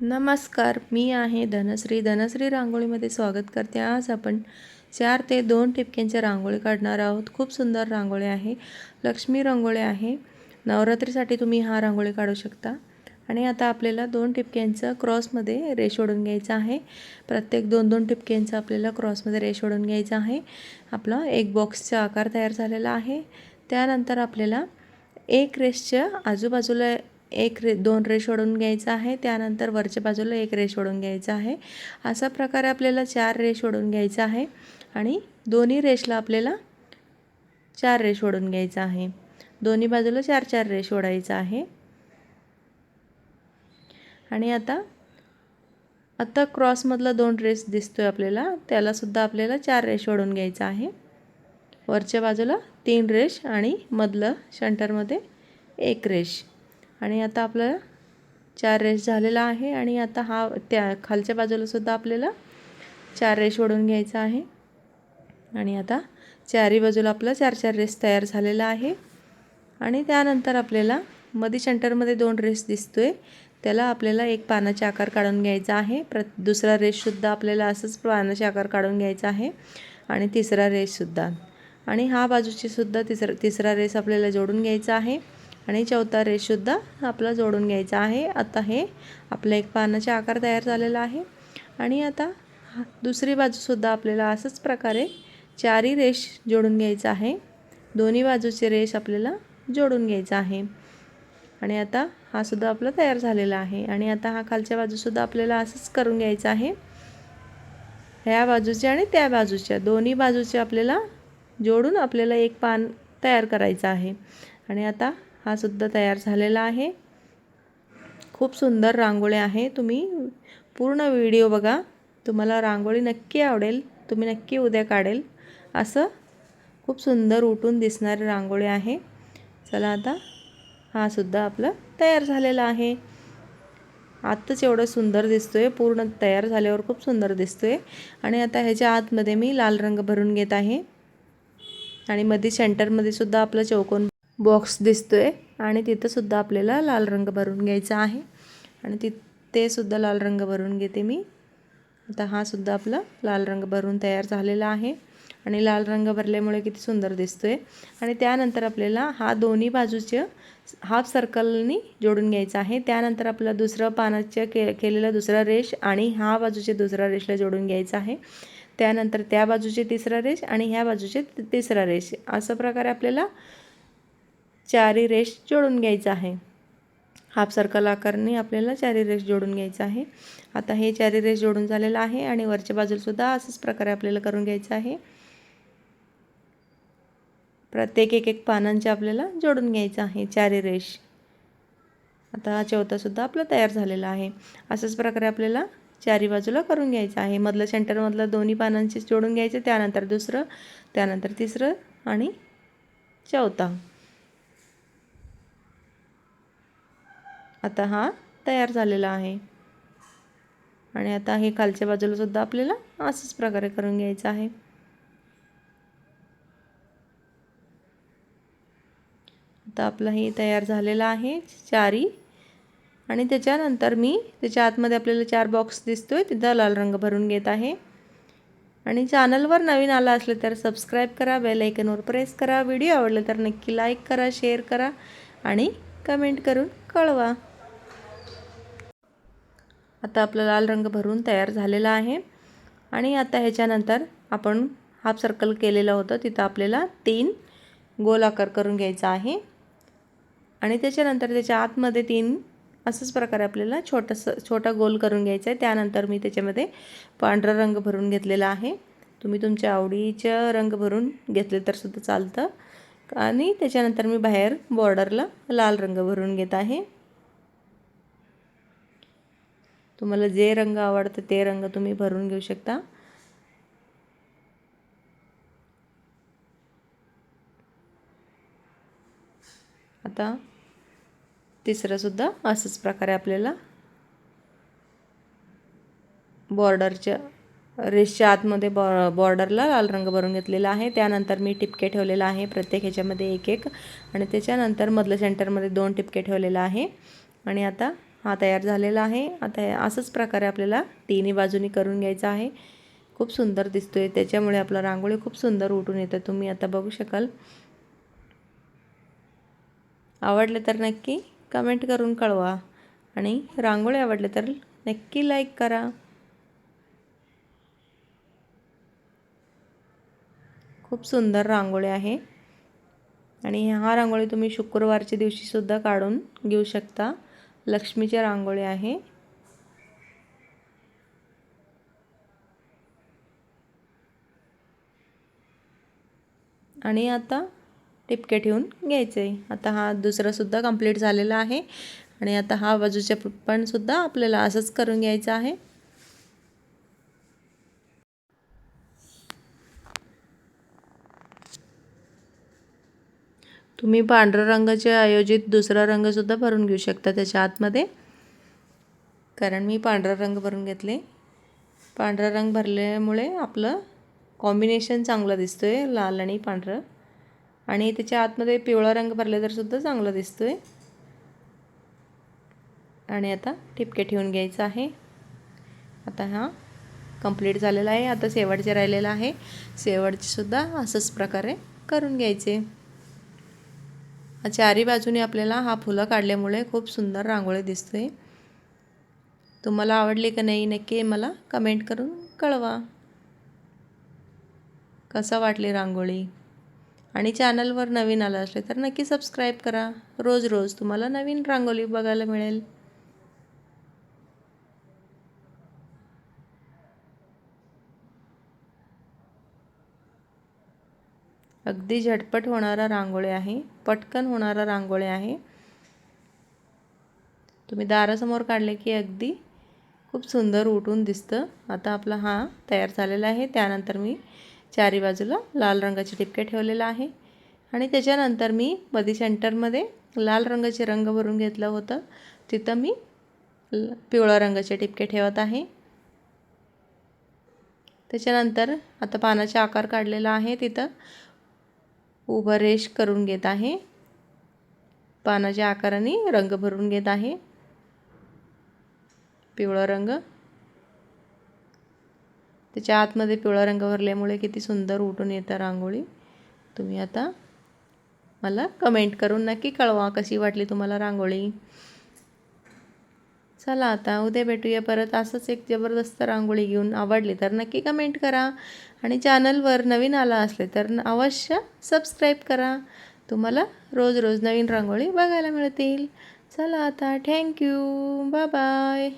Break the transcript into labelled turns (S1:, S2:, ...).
S1: नमस्कार मी आहे धनश्री. धनश्री रांगोळीमध्ये स्वागत करते. आज आपण चार ते दोन ठिपक्यांच्या रांगोळी काढणार आहोत. खूप सुंदर रांगोळी आहे. लक्ष्मी रांगोळी आहे. नवरात्रीसाठी तुम्ही हा रांगोळी काढू शकता. आणि आता आपल्याला दोन टिपक्यांचं क्रॉसमध्ये रेश ओढून घ्यायचा आहे. प्रत्येक दोन दोन ठिपक्यांचं आपल्याला क्रॉसमध्ये रेश ओढून घ्यायचा आहे. आपला एक बॉक्सचा आकार तयार झालेला आहे. त्यानंतर आपल्याला एक रेसच्या आजूबाजूला एक रे दोन रेश ओढून घ्यायचा आहे. त्यानंतर वरच्या बाजूला एक रेश ओढून घ्यायचा आहे. असा प्रकारे आपल्याला चार रेश ओढून घ्यायचा आहे आणि दोन्ही रेशला आपल्याला चार रेश ओढून घ्यायचा आहे. दोन्ही बाजूला चार चार रेश ओढायचं आहे. आणि आता आता क्रॉसमधला दोन रेस दिसतो आहे आपल्याला त्यालासुद्धा आपल्याला चार रेश ओढून घ्यायचा आहे. वरच्या बाजूला तीन रेश आणि मधलं शंटरमध्ये एक रेश आणि आता आपल्याला चार रेश झालेला आहे आणि आता हा त्या खालच्या बाजूलासुद्धा आपल्याला चार रेश ओढून घ्यायचा आहे. आणि आता चारही बाजूला आपला चार चार रेस तयार झालेला आहे. आणि त्यानंतर आपल्याला मधी सेंटरमध्ये दोन रेस दिसतो आहे त्याला आपल्याला एक पानाचे आकार काढून घ्यायचा आहे. प्र दुसरा रेससुद्धा आपल्याला असंच पानाचे आकार काढून घ्यायचा आहे. आणि तिसरा रेससुद्धा आणि हा बाजूचीसुद्धा तिसरा तिसरा रेस आपल्याला जोडून घ्यायचा आहे. आणि चौथा रेशसुद्धा आपला जोडून घ्यायचा आहे. आता हे आपलं एक पानाचे आकार तयार झालेला आहे. आणि आता दुसरी बाजूसुद्धा आपल्याला असंच प्रकारे चारही रेश जोडून घ्यायचं आहे. दोन्ही बाजूचे रेश आपल्याला जोडून घ्यायचा आहे. आणि आता हा सुद्धा आपला तयार झालेला आहे. आणि आता हा खालच्या बाजूसुद्धा आपल्याला असंच करून घ्यायचं आहे. ह्या बाजूच्या आणि त्या बाजूच्या दोन्ही बाजूचे आपल्याला जोडून आपल्याला एक पान तयार करायचं आहे. आणि आता हा सुद्धा तयार झालेला आहे. खूप सुंदर रांगोळी आहे. तुम्ही पूर्ण व्हिडिओ बघा. तुम्हाला रांगोळी नक्की आवडेल. तुम्ही नक्की उद्या काढेल. असं खूप सुंदर उठून दिसणारी रांगोळी आहे. चला आता हा सुद्धा आपलं तयार झालेला आहे. आत्ताच एवढं सुंदर दिसतो आहे पूर्ण तयार झाल्यावर खूप सुंदर दिसतो आहे आणि आता ह्याच्या आतमध्ये मी लाल रंग भरून घेत आहे. आणि मध्ये सेंटरमध्ये सुद्धा आपलं चौकोन बॉक्स दिसतो आहे आणि तिथंसुद्धा आपल्याला लाल रंग भरून घ्यायचा आहे. आणि ति ते सुद्धा लाल रंग भरून घेते मी. आता हा सुद्धा आपला लाल रंग भरून तयार झालेला आहे. आणि लाल रंग भरल्यामुळे किती सुंदर दिसतो आहे आणि त्यानंतर आपल्याला हा दोन्ही बाजूचं हाफ सर्कलनी जोडून घ्यायचा आहे. त्यानंतर आपला दुसरं पानाच्या के केलेला दुसरा रेश आणि हा बाजूचे दुसरा रेशला जोडून घ्यायचा आहे. त्यानंतर त्या बाजूचे तिसरा रेश आणि ह्या बाजूचे तिसरा रेश असं प्रकारे आपल्याला चारी रेष जोडून घ्यायचा आहे. हाफ सर्कल आकारने आपल्याला चारी रेष जोडून घ्यायचं आहे. आता हे चारी रेष जोडून झालेलं आहे आणि वरच्या बाजूलासुद्धा असंच प्रकारे आपल्याला करून घ्यायचं आहे. प्रत्येक एक एक पानांचे आपल्याला जोडून घ्यायचं आहे चारी रेष. आता हा चौथासुद्धा आपला तयार झालेला आहे. असंच प्रकारे आपल्याला चारी बाजूला करून घ्यायचं आहे. मधलं सेंटरमधलं दोन्ही पानांचे जोडून घ्यायचं त्यानंतर दुसरं त्यानंतर तिसरं आणि चौथा. आता हा तयार झालेला आहे. आणि आता हे खालच्या बाजूलासुद्धा आपल्याला असंच प्रकारे करून घ्यायचं आहे. आता आपला हे तयार झालेला आहे चारी. आणि त्याच्यानंतर मी त्याच्या आतमध्ये आपल्याला चार बॉक्स दिसतो आहे तिथं लाल रंग भरून घेत आहे. आणि चॅनलवर नवीन आला असलं तर सबस्क्राईब करा बेल आयकनवर प्रेस करा. व्हिडिओ आवडला तर नक्की लाईक करा शेअर करा. आणि कमेंट करून कळवा. आता आपला लाल रंग भरून तयार झालेला आहे. आणि आता ह्याच्यानंतर आपण हाफ सर्कल केलेलं होतं. तिथं आपल्याला तीन गोल आकार करून घ्यायचा आहे. आणि त्याच्यानंतर त्याच्या आतमध्ये तीन असंच प्रकारे आपल्याला छोटंसं छोटा गोल करून घ्यायचा आहे. त्यानंतर मी त्याच्यामध्ये पांढरा रंग भरून घेतलेला आहे. तुम्ही तुमच्या आवडीचं रंग भरून घेतले तर सुद्धा चालतं. आणि त्याच्यानंतर मी बाहेर बॉर्डरला लाल रंग भरून घेत आहे. तुम्हाला जे रंग आवडतं ते रंग तुम्ही भरून घेऊ शकता. आता तिसरंसुद्धा असंच प्रकारे आपल्याला बॉर्डरच्या रेसच्या आतमध्ये बॉ बॉर्डरला लाल रंग भरून घेतलेला आहे. त्यानंतर मी टिपके ठेवलेला आहे प्रत्येक ह्याच्यामध्ये एक एक. आणि त्याच्यानंतर मधलं सेंटरमध्ये दोन टिपके ठेवलेलं आहे. आणि आता हा तयार झालेला आहे. आता असंच प्रकारे आपल्याला तिन्ही बाजूनी करून घ्यायचं आहे. खूप सुंदर दिसतो आहे त्याच्यामुळे आपला रांगोळी खूप सुंदर उठून येतं तुम्ही आता बघू शकाल. आवडले तर नक्की कमेंट करून कळवा. आणि रांगोळी आवडले तर नक्की लाईक करा. खूप सुंदर रांगोळी आहे. आणि हा रांगोळी तुम्ही शुक्रवारच्या दिवशीसुद्धा काढून घेऊ शकता. लक्ष्मीच्या रांगोळ्या आहे. आणि आता टिपके ठेवून घ्यायचं. आहे आता हा दुसरासुद्धा कंप्लीट झालेला आहे. आणि आता हा बाजूच्या पण सुद्धा आपल्याला असंच करून घ्यायचं आहे. तुम्ही पांढऱ्या रंगाचे आयोजित दुसरा रंगसुद्धा भरून घेऊ शकता त्याच्या आतमध्ये. कारण मी पांढरा रंग भरून घेतले. पांढरा रंग भरल्यामुळे आपलं कॉम्बिनेशन चांगलं दिसतो आहे लाल आणि पांढरं. आणि त्याच्या आतमध्ये पिवळा रंग भरले तर सुद्धा चांगलं दिसतो आहे आणि आता ठिपके ठेवून घ्यायचं आहे. आता हा कंप्लीट झालेला आहे. आता शेवटचे राहिलेलं आहे. शेवटचेसुद्धा असंच प्रकारे करून घ्यायचे. चारी बाजूने आपल्याला हा फुलं काढल्यामुळे खूप सुंदर रांगोळी दिसते. तुम्हाला आवडली का नाही नक्की मला कमेंट करून कळवा. कसं वाटली रांगोळी? आणि चॅनलवर नवीन आलं असले तर नक्की सबस्क्राईब करा. रोज रोज तुम्हाला नवीन रांगोळी बघायला मिळेल. अगदी झटपट होणारा रांगोळी आहे पटकन होणारा रांगोळी आहे. तुम्ही दारासमोर काढले की अगदी खूप सुंदर उठून दिसतं. आता आपला हा तयार झालेला आहे. त्यानंतर मी चारी बाजूला लाल रंगाचे टिपके ठेवलेला आहे. आणि त्याच्यानंतर मी मधी सेंटरमध्ये लाल रंगाचे रंग भरून घेतलं होतं. तिथं मी पिवळ्या रंगाचे टिपके ठेवत आहे. त्याच्यानंतर आता पानाचा आकार काढलेला आहे तिथं. उभं रेश करून घेत आहे. पानाच्या आकाराने रंग भरून घेत आहे. पिवळा रंग. त्याच्या आतमध्ये पिवळा रंग भरल्यामुळे किती सुंदर उठून येतं रांगोळी. तुम्ही आता मला कमेंट करून नक्की कळवा कशी वाटली तुम्हाला रांगोळी. चला आता उद्या भेटूया परत. असंच एक जबरदस्त रांगोळी घेऊन आवडली तर नक्की कमेंट करा. आणि चॅनलवर नवीन आला असले तर अवश्य सबस्क्राईब करा. तुम्हाला रोज रोज नवीन रांगोळी बघायला मिळतील. चला आता थँक्यू बाय बाय